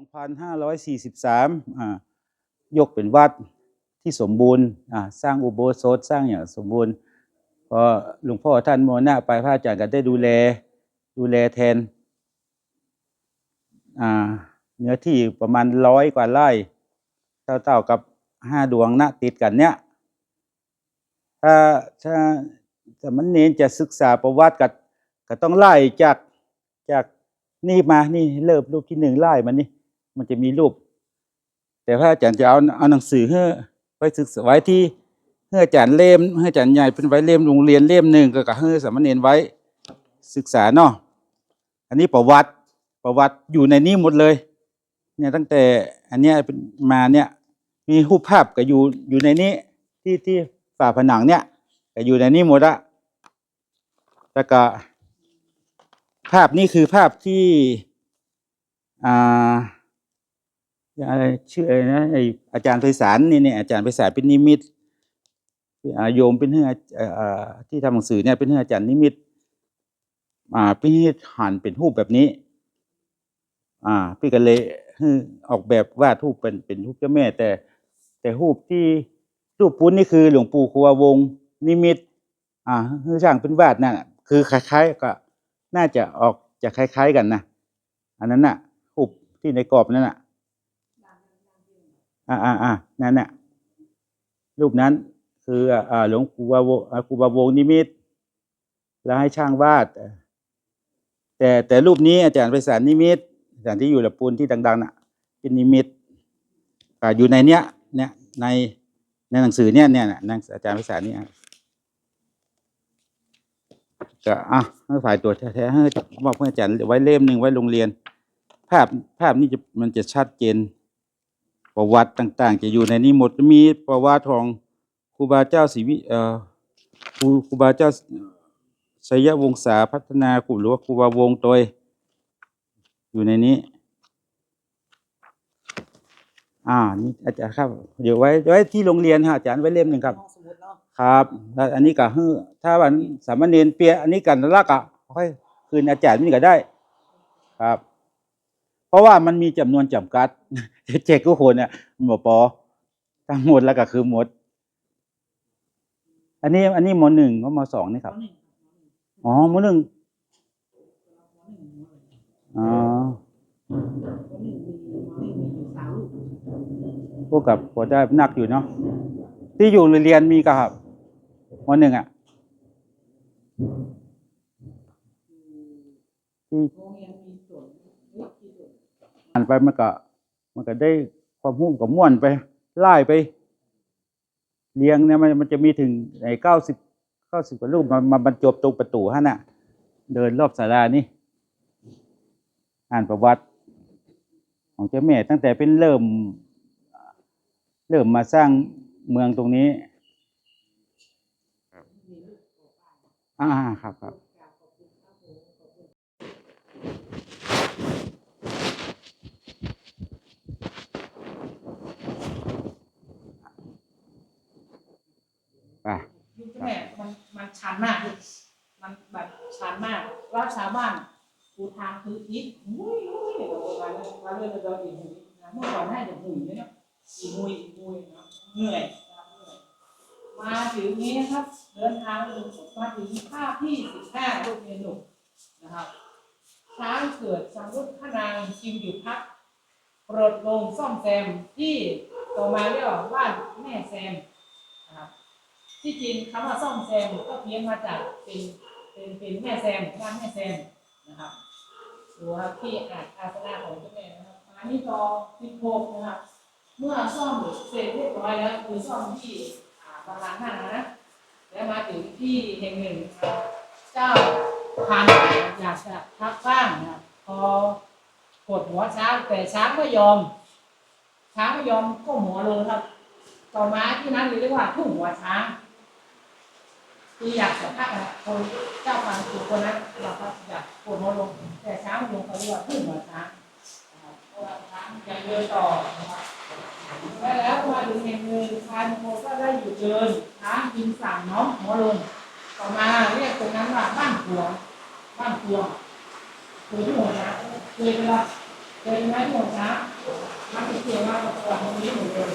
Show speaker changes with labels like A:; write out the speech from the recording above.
A: 2543อ่ายกเป็นวัดที่สมบูรณ์อ่าสร้างอุโบสถสร้างอย่างสมบูรณ์พอหลวงพ่อท่านมรณะไปพระอาจารย์ก็ได้ดูแลดูแลแทนอ่าเนื้อที่ประมาณร้อยกว่าไร่เท่าๆกับห้าดวงนะติดกันเนี้ยถ้าถ้าถ้ามันเน้นจะศึกษาประวัติก็ก็ต้องไล่จากจากนี่มานี่เริ่มรูปที่หนึ่งไล่มานี่ มันจะมีรูป แต่พระอาจารย์จะเอาเอาหนังสือให้ไว้ศึกษาไว้ที่ให้อาจารย์เล่มให้อาจารย์ใหญ่เป็นไว้เล่มโรงเรียนเล่มหนึ่งก็กับให้สามเณรไว้ศึกษาเนาะอันนี้ประวัติประวัติอยู่ในนี้หมดเลย เนี่ยตั้งแต่อันเนี้ยมาเนี่ย มีรูปภาพก็อยู่อยู่ในนี้ที่ที่ฝาผนังเนี่ยก็อยู่ในนี้หมดอะแล้วก็ภาพนี้คือภาพที่อ่า อะไรชื่ออะไรนะไออาจารย์ไพศาลนี่เนี่ยอาจารย์ไพศาลเป็นนิมิตโยมเป็นเพื่อที่ทำหนังสือเนี่ยเป็นเพื่ออาจารย์นิมิตอ่าพี่หันเป็นรูปแบบนี้ อ่า พี่ก็เลยออกแบบวาดรูปเป็นเป็นรูปเจ้าแม่ แต่ แต่รูปที่รูปปุ้นนี่คือหลวงปู่ครูววงศ์นิมิต อ่าคือช่างเป็นวาดนั่นน่ะคือคล้ายๆก็น่าจะออกจะคล้าย ๆกันนะอันนั้นน่ะรูปที่ในกรอบนั่นน่ะ อ่าอ่าอ่านั่นน่ะรูปนั้น คืออ่าหลวงปู่วาวงครูบาวงนิมิต แล้วให้ช่างวาด แต่แต่รูปนี้อาจารย์ไพศาลนิมิตอาจารย์ที่อยู่ละปูนที่ดังๆน่ะ เป็นนิมิตอ่าอยู่ในเนี้ยเนี่ยในในหนังสือเนี่ยเนี่ยน่ะหนังอาจารย์ไพศาลนี่อะก็อะฝ่ายตัวแท้ๆให้มอบให้อาจารย์ไว้เล่มหนึ่งไว้โรงเรียน ภาพภาพนี้จะมันจะชัดเจน ประวัติต่างๆ จะอยู่ในนี้หมดมีประวัติของครูบาเจ้าศรีวิเอ่อครูครูบาเจ้าชัยวงศาพัฒนาครูหรือว่าครูบาวงศ์โดยอยู่ในนี้ อ่านี่อาจารย์ครับ เดี๋ยวไว้ไว้ที่โรงเรียนฮะอาจารย์ไว้เล่มหนึ่งครับ ครับแล้วอันนี้ก็ฮือถ้าวันสามเณรเปียอันนี้กันละกะค่อยคืนอาจารย์นี่ก็ได้ ครับ เพราะว่ามันมีจำนวนจำกัดเจ็ดก็คนเนี่ยหมดปอทั้งหมดแล้วก็คือหมด อันนี้ อันนี้มหนึ่งก็มสองนี่ครับ
B: หนึ่ง
A: อ๋อมหนึ่งอ๋อ
B: หนึ่งมีหนึ่งมีอยู่สามลูก
A: พวกกับพอได้หนักอยู่เนาะที่อยู่เรียนมีกับครับมหนึ่งอะที่านไปมันก็ มันก็ได้ความรู้กับม่วนไปไล่ไป เลี้ยงเนี่ยมันมันจะมีถึงไอ้เก้าสิบเก้าสิบกว่ารูปมามาบรรจบตรงประตูฮะน่ะ เดินรอบศาลานี่อ่านประวัติ ของเจ้าแม่ตั้งแต่เป็นเริ่ม เริ่มมาสร้างเมืองตรงนี้อ่าครับครับ ไป
B: ยุคแม่ มันชันมากมันแบบชันมากแล้วชาวบ้านปูทางคืออีกมุ้ยมุ้ยเดี๋ยวเราเราเรื่องเราอีกมุ้ยนะเมื่อก่อนให้เดี๋ยวมุ้ยเนี่ยเนาะอีมุ้ยอีมุ้ยนะเหนื่อยนะเหนื่อยมาถึงนี้นะครับ เดินทางมาถึงภาพที่สิบห้าลูกเมนูนะครับช้างเกิดสมรุติพนางชิมอยู่พักโปรดลงซ่อมแซมที่ต่อมาเรียกว่าบ้านแม่แซม ที่จริงคำว่าซ่อมแซมก็เพี้ยนมาจากเป็นเป็นเป็นแม่แซมบ้านแม่แซมนะครับดูครับที่อาจอาสนะของเจ้าแม่นะครับอันนี้ตอสิบหกนะครับเมื่อซ่อมเสร็จเรียบร้อยแล้วคือซ่อมที่อ่าบางหลังห้างนะแล้วมาถึงที่แห่งหนึ่งเจ้าพันอยากจะพักบ้างนะพอกดหัวช้างแต่ช้างไม่ยอม ช้างไม่ยอมก้มหัวลงครับต่อมาที่นั้นเรียกว่าทุ่งหัวช้าง คืออยากจะพักอะคนเจ้าพันคือคนนั้นเราก็อยากกดหัวลง แต่เช้าลงเขาเรียกว่าทุ่งหัวช้างนเพราะว่าช้างยังเดินต่อนะครับและแล้วมาถึงแห่งหนึ่งชายมงคลก็ได้หยุดเดินช้างกินสั่งน้องหัวลงต่อมาเรียกตรงนั้นว่าบ้านพวบ้านพวงคือที่หัวนะคือเวลาเจอไหมหมดนะมันจะเกี่ยวว่าก่อนตรงนี้หมดเลย